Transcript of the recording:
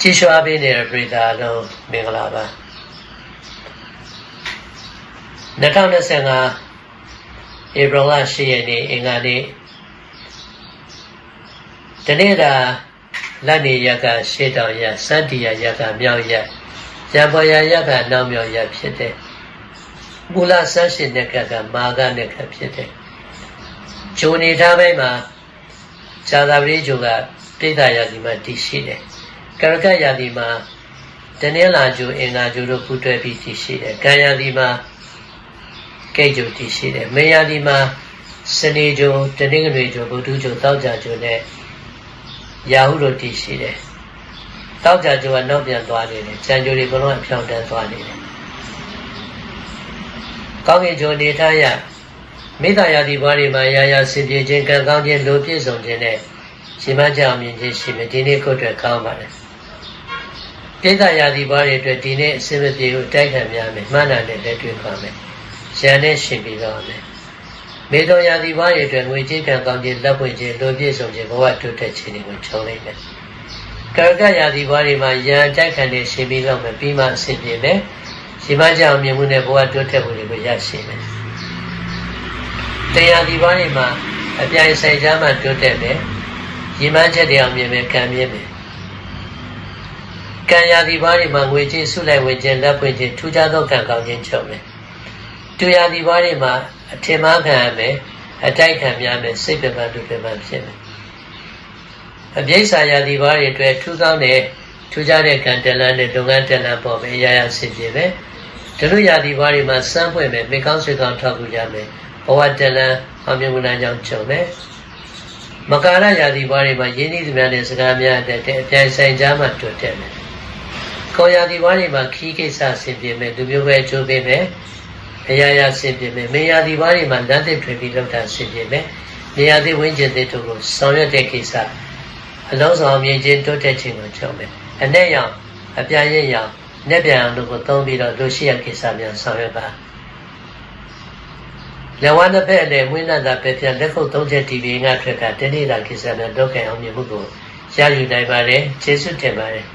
ကြည်ရွှာပေးနေတဲ့ပြည်သားအလုံးမင်္ဂလာပါ2025ဧပြီလ10ရက်နေ့အင်္ဂါနေ့တနေ့တာလက်နေရကရှေ့တောင်ရစန္တီယရကမြောက်ရရံပေါ်ရရကနောက်မြောက်ရဖြစ်တဲ့မူလဆန်းရှင်တဲ့ကကမာကနဲ့ကဖြစ်တဲ့ဂျိုနေထားပိုင်းမှာဇာတာပရိဂျိုကတိတ်တာရာဒီမှာတည်ရှိတယ် ကရကရာဒီမှာတနင်္လာဂျိုအင်္ဂါဂျိုတို့ပူးတွဲပြီးတည်ရှိတယ်ကံရာဒီမှာကိတ်ဂျိုတည်ရှိတယ်မေရာဒီမှာစနေဂျိုတနင်္ဂနွေဂျိုဗုဒ္ဓဂျိုတောက်ကြဂျိုနဲ့ရာဟုတို့တည်ရှိတယ်တောက်ကြဂျိုကနောက်ပြန်သွားနေတယ်ကြံဂျိုတွေဘလုံးအဖြောင်းတန်းသွားနေတယ်ကောင်းကင်ဂျိုနေထားရမိသားရာဒီဘွားတွေမှာရာရာစင်ပြေခြင်းကံကောင်းခြင်းလိုပြည့်စုံခြင်းနဲ့ရှင်မကြောင်မြင်ခြင်းရှိမယ်ဒီနေ့ကိုယ်အတွက်ကောင်းပါတ ယ်ပြိဿရာဒီဘွားတွေအတွက်ဒီနေ့အစင်မပြေကိုတိုက်ခံများမယ်မှန်တယ်နဲ့လက်တွေ့ပါမယ်ရန်နဲ့ရှင်ပြီးတော့မယ်မေတော်ရာဒီဘွားတွေအတွက်ငွေကြေးကံကောင်းခြင်းလက်ပွင့်ခြင်းလိုပြည့်စုံခြင်းဘဝတိုးတက်ခြင်းတွေကိုခြုံလိုက်မယ်ကရကရာဒီဘွားတွေမှာရန်တိုက်ခံနေရှင်ပြီးတော့မယ်ပြီးမှအစင်ပြေမယ်ရှင်မကြောင်မြင်မှုနဲ့ဘဝတိုးတက်မှုတွေကိုရရှိမယ်တရားဒီဘွားတွေမှာအပြိုင်ဆိုင်ချမ်းမှတိုးတက်မယ်ရည်မှန်းချက်တွေအောင်မြင်မယ်ကံမြင်မယ် ကံရာဒီဘာတွေမှာငွေကြေးဆုလိုက်ဝင်ခြင်းလက်ပွင့်ခြင်းထူးခြားသောကံကောင်းခြင်းချုပ်မယ်တူရာဒီဘာတွေမှာအထင်မှားခံရမယ်အတိုက်ခံများမယ်စိတ်ပြမတူပြမဖြစ်မယ်အပြိဿာရာဒီဘာတွေအတွက်ထူးသောတဲ့ထူးခြားတဲ့ကံတလန်းနဲ့လုပ်ငန်းတလန်းပေါ်ပဲအရာရာဆင်ပြေမယ်ဒုရရာဒီဘာတွေမှာစမ်းပွင့်မယ်မိကောင်းဆွေကောင်းထောက်ကူကြမယ်ဘဝတလန်းအောင်မြင်မှုလမ်းကြောင်းချုပ်မယ်မကာရယာတိဘွားတွေမှာယင်းဤသူများနဲ့စကားများတတ်တဲ့အပြိုင်ဆိုင်ကြားမှာတွေ့တက်မယ်။ ကောယာတိဘွားတွေမှာခီးကိစ္စဆင်ပြေမယ်လူမျိုးပဲအကျိုးပေးမယ်။အရာရာဆင်ပြေမယ်။မေယာတိဘွားတွေမှာလမ်းသစ်ထွေပြီးလောက်တာဆင်ပြေမယ်။နေရာသစ်ဝင်းကျင်သစ်တို့ကိုဆောင်ရွက်တဲ့ကိစ္စအလုံးစုံမြင်ချင်းတိုးတက်ခြင်းကိုချုပ်မယ်။အနဲ့ရောင်အပြည့်ရဲ့ရောင်နဲ့ပြန်အောင်တို့ကိုသုံးပြီးတော့လူရှိရကိစ္စများဆောင်ရွက်ပါ။လက်ဝါးတစ်ဖက်အနဲ့ဝိနတ်သာပဲပြန်လက်ခုပ်သုံးချက်တီဗီငါထွက်ကတနေ့တာကိစ္စနဲ့တော့ကံအောင်မြင်မှုကိုရယူနိုင်ပါတယ်ကျေးဇူးတင်ပါတယ်